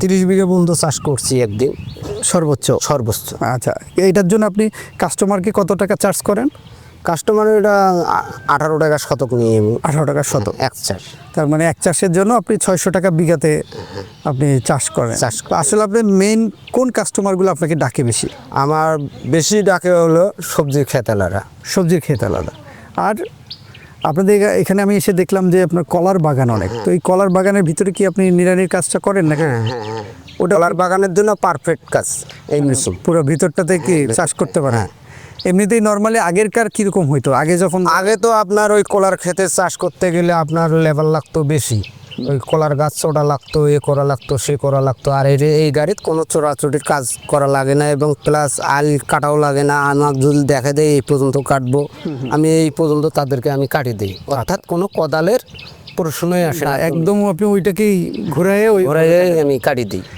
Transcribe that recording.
তিরিশ বিঘা পর্যন্ত চাষ করছি একদিন সর্বোচ্চ সর্বোচ্চ। আচ্ছা এইটার জন্য আপনি কাস্টমারকে কত টাকা চার্জ করেন? কাস্টমার এটা আঠারো টাকা শতক নিয়ে আঠারো টাকা শতক। এক চাষ। তার মানে এক চাষের জন্য আপনি ছয়শো টাকা বিঘাতে আপনি চাষ করেন। চাষ আসলে আপনি মেইন কোন কাস্টমারগুলো আপনাকে ডাকে বেশি? আমার বেশি ডাকে হলো সবজির খেতালারা সবজির আলাদা। আর আপনাদের এখানে আমি এসে দেখলাম যে আপনার কলার বাগান অনেক। তো এই কলার বাগানের ভিতরে কি আপনি নিরানির কাজটা করেন না হ্যাঁ হ্যাঁ হ্যাঁ। ওটা কলার বাগানের জন্য পারফেক্ট কাজ এই মেশিন পুরো ভিতরটাতে কি চাষ করতে পারে এমনিতেই নর্মালি আগেরকার কীরকম হইতো? আগে যখন আগে তো আপনার ওই কলার ক্ষেতে চাষ করতে গেলে আপনার লেবার লাগতো বেশি। ওই কলার গাছ চোড়া লাগতো এ করা লাগতো সে করা লাগতো। আর এর এই গাড়িতে কোনো চোরাচুরির কাজ করা লাগে না এবং প্লাস আল কাটাও লাগে না। আমার যদি দেখা দেয় এই পর্যন্ত কাটবো। আমি এই পর্যন্ত তাদেরকে আমি কাটি দিই। অর্থাৎ কোনো কদালের প্রশ্নই আসে না। একদম আপনি ওইটাকেই ঘুরাই ঘুরাই ঘুরে আমি কাটি দিই।